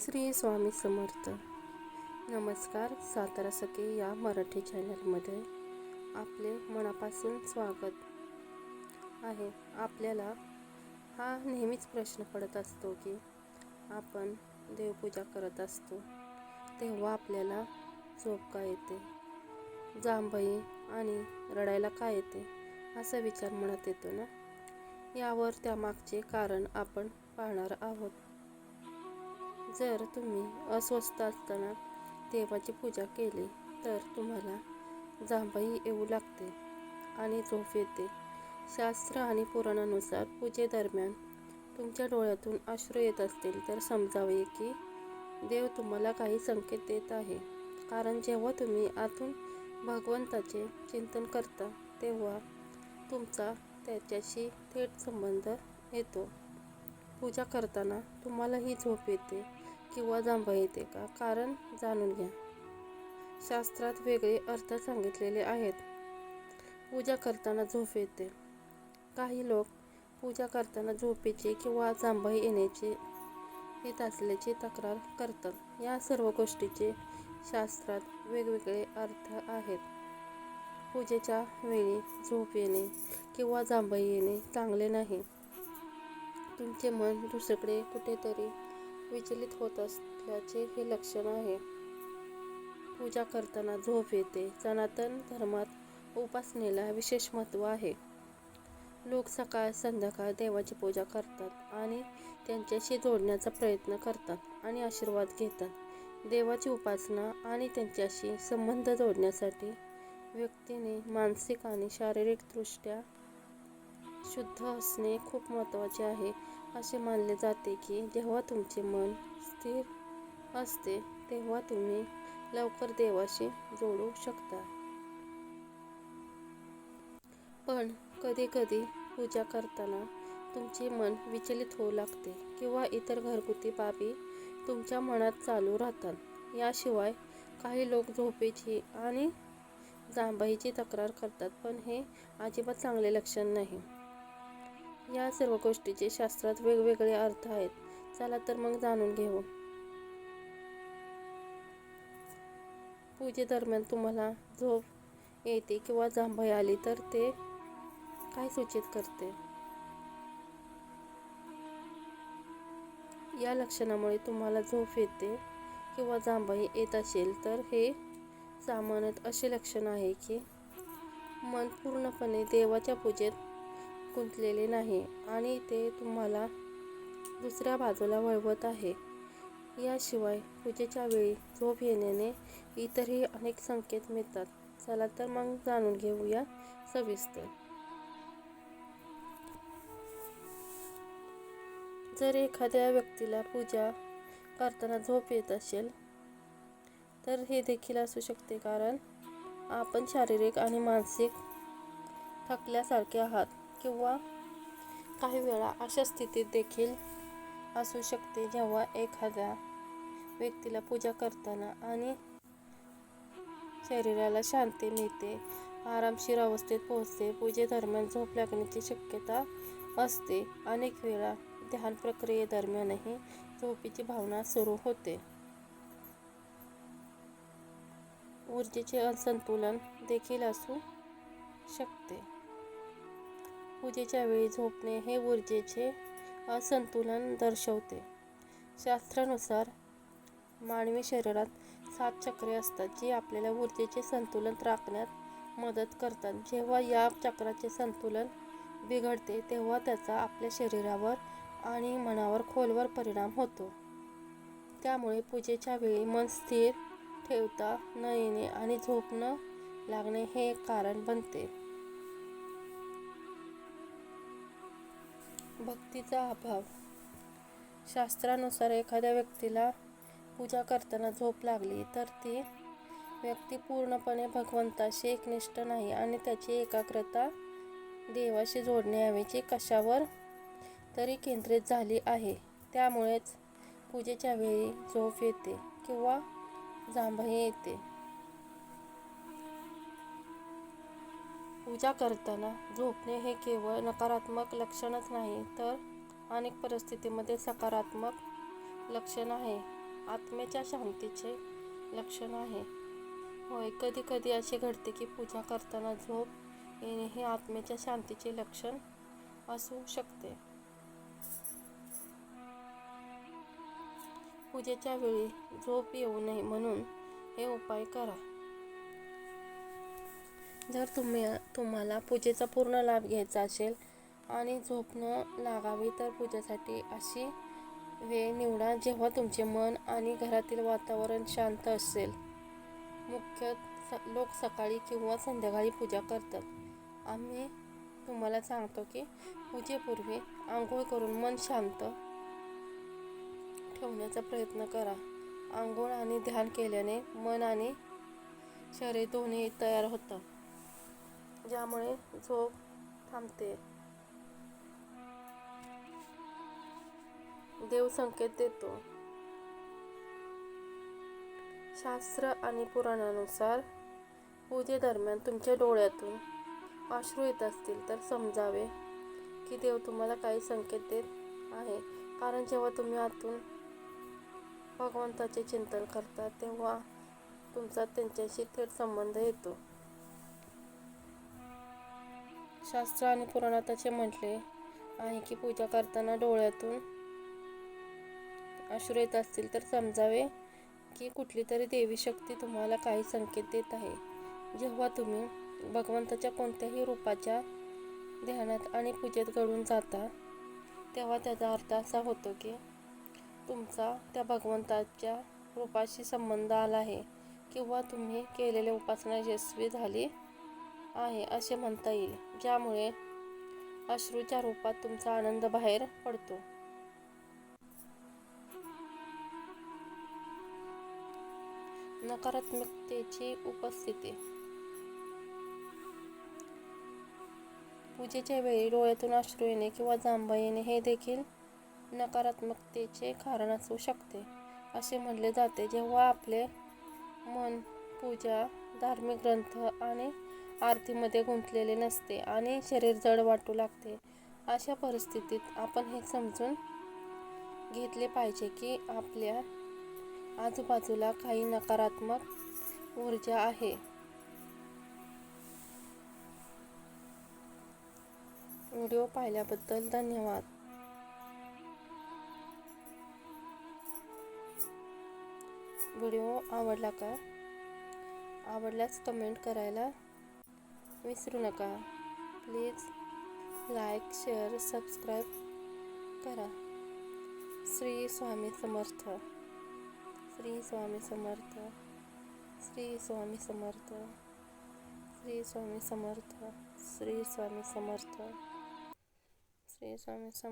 श्री स्वामी समर्थ. नमस्कार सातारा सखे या मराठी चॅनलमध्ये आपले मनापासून स्वागत आहे. आपल्याला हा नेहमीच प्रश्न पडत असतो की आपण देवपूजा करत असतो तेव्हा आपल्याला झोप का येते? जांभई आणि रडायला का येते? असा विचार मनात येतो ना? यावर त्यामागचे कारण आपण पाहणार आहोत. जर तुम्ही अस्वस्थ असताना देवाची पूजा केली तर तुम्हाला जांभई येऊ लागते आणि झोप येते. शास्त्र आणि पुराणानुसार पूजेदरम्यान तुमच्या डोळ्यातून अश्रू येत असतील तर समजावे की देव तुम्हाला काही संकेत देत आहे. कारण जेव्हा तुम्ही आतून भगवंताचे चिंतन करता तेव्हा तुमचा त्याच्याशी थेट संबंध येतो. पूजा करताना तुम्हालाही झोप येते. किंवा जांभा येते का? कारण जाणून घ्या. शास्त्रात वेगळे अर्थ सांगितलेले आहेत. पूजा करताना झोप येते. काही लोक पूजा करताना झोपेची किंवा जांभई येण्याचे येत असल्याची तक्रार करतात. या सर्व गोष्टीचे शास्त्रात वेगवेगळे अर्थ आहेत. पूजेच्या वेळी झोप येणे किंवा जांभई येणे चांगले नाही. तुमचे मन दुसरीकडे कुठेतरी विचलित होत असल्याचे हे लक्षण आहे. पूजा करताना झोप येते. सनातन धर्मात उपासनेला विशेष महत्त्व आहे. लोक सकाळ संध्याकाळ देवाची पूजा करतात आणि त्यांच्याशी जोडण्याचा प्रयत्न करतात आणि आशीर्वाद घेतात. देवाची उपासना आणि त्यांच्याशी संबंध जोडण्यासाठी व्यक्तीने मानसिक आणि शारीरिकदृष्ट्या शुद्ध असणे खूप महत्त्वाचे आहे. असे मानले जाते की जेव्हा तुमचे मन स्थिर असते तेव्हा तुम्ही लवकर देवाशी जोडू शकता. पण कधीकधी पूजा करताना तुमचे मन विचलित होऊ लागते किंवा इतर घरगुती बाबी तुमच्या मनात चालू राहतात. याशिवाय काही लोक झोपेची आणि जांभईची तक्रार करतात पण हे अजिबात चांगले लक्षण नाही. या सर्व गोष्टीचे शास्त्रात वेगवेगळे अर्थ आहेत. चला तर मग जाणून घेऊ. पूजेदरम्यान तुम्हाला झोप येते किंवा जांभई आली तर ते काय सूचित करते? या लक्षणामुळे तुम्हाला झोप येते किंवा जांभई येत असेल तर हे सामान्यतः असे लक्षण आहे की मन पूर्णपणे देवाच्या पूजेत गुंतलेले नाही आणि ते तुम्हाला दुसऱ्या बाजूला वळवत आहे. याशिवाय पूजेच्या वेळी झोप येण्याने इतरही अनेक संकेत मिळतात. चला तर मग जाणून घेऊया सविस्तर. जर एखाद्या व्यक्तीला पूजा करताना झोप येत असेल तर हे देखील असू शकते कारण आपण शारीरिक आणि मानसिक थकल्यासारखे आहात. किंवा काही वेळा अशा स्थितीत देखील असू शकते जेव्हा एखाद्या व्यक्तीला पूजा करताना आणि शरीराला शांती मिळते आरामशीर अवस्थेत पोहोचते पूजेदरम्यान झोप लागण्याची शक्यता असते. अनेक वेळा ध्यान प्रक्रियेदरम्यानही झोपीची भावना सुरू होते. ऊर्जेचे असंतुलन देखील असू शकते. पूजेच्या वेळी झोपणे हे ऊर्जेचे असंतुलन दर्शवते. शास्त्रानुसार मानवी शरीरात सात चक्रे असतात जी आपल्याला ऊर्जेचे संतुलन राखण्यात मदत करतात. जेव्हा या चक्राचे संतुलन बिघडते तेव्हा त्याचा आपल्या शरीरावर आणि मनावर खोलवर परिणाम होतो. त्यामुळे पूजेच्या वेळी मन स्थिर ठेवता न येणे आणि झोप न लागणे हे कारण बनते. भक्तीचा अभाव. शास्त्रानुसार एखाद्या व्यक्तीला पूजा करताना झोप लागली तर ती व्यक्ती पूर्णपणे भगवंताशी एकनिष्ठ नाही आणि त्याची एकाग्रता देवाशी जोडण्याऐवजी कशावर तरी केंद्रित झाली आहे. त्यामुळेच पूजेच्या वेळी झोप येते किंवा जांभई येते. पूजा करताना झोपणे हे केवळ नकारात्मक लक्षणच नाही तर अनेक परिस्थितीमध्ये सकारात्मक लक्षण आहे. आत्म्याच्या शांतीचे लक्षण आहे. होय कधी कधी असे घडते की पूजा करताना झोप येणे हे आत्म्याच्या शांतीचे लक्षण असू शकते. पूजेच्या वेळी झोप येऊ नये म्हणून हे उपाय करा. जर तुम्ही तुम्हाला पूजेचा पूर्ण लाभ घ्यायचा असेल आणि झोप न लागावी तर पूजेसाठी अशी वेळ निवडा जेव्हा तुमचे मन आणि घरातील वातावरण शांत असेल. मुख्य स लोक सकाळी किंवा संध्याकाळी पूजा करतात. आम्ही तुम्हाला सांगतो की पूजेपूर्वी आंघोळ करून मन शांत ठेवण्याचा प्रयत्न करा. आंघोळ आणि ध्यान केल्याने मन आणि शरीर दोन्ही तयार होतं. ज्यामुळे झोप थांबते. देव संकेत देतो. शास्त्र आणि पुराणानुसार पूजेदरम्यान तुमच्या डोळ्यातून अश्रू येत असतील तर समजावे की देव तुम्हाला काही संकेत देत आहे. कारण जेव्हा तुम्ही आतून भगवंताचे चिंतन करता तेव्हा तुमचा त्यांच्याशी थेट संबंध येतो. शास्त्र आणि पुराणात असे म्हटले आहे की पूजा करताना डोळ्यातून अश्रू येत असतील तर समजावे की कुठली तरी देवी शक्ती तुम्हाला काही संकेत देत आहे. जेव्हा तुम्ही भगवंताच्या कोणत्याही रूपाच्या ध्यानात आणि पूजेत घडून जाता तेव्हा त्याचा अर्थ असा होतो की तुमचा त्या भगवंताच्या रूपाशी संबंध आला आहे किंवा तुम्ही केलेली उपासना यशस्वी झाली आहे असे म्हणता येईल ज्यामुळे अश्रूच्या रूपात तुमचा आनंद बाहेर पडतो. नकारात्मकतेची उपस्थिती. पूजेच्या वेळी डोळ्यातून अश्रू येणे किंवा जांभा येणे हे देखील नकारात्मकतेचे कारण असू शकते असे म्हणले जाते. जेव्हा आपले मन पूजा धार्मिक ग्रंथ आणि आरतीमध्ये गुंतलेले नसते आणि शरीर जड वाटू लागते. अशा परिस्थितीत आपण हे समजून घेतले पाहिजे की आपल्या आजूबाजूला काही नकारात्मक ऊर्जा आहे. व्हिडिओ पाहिल्याबद्दल धन्यवाद. व्हिडिओ आवडला का? आवडल्यास कमेंट करायला विसरू नका. प्लीज लाईक शेअर सबस्क्राईब करा. श्री स्वामी समर्थ. श्री स्वामी समर्थ. श्री स्वामी समर्थ. श्री स्वामी समर्थ. श्री स्वामी समर्थ. श्री स्वामी समर्थ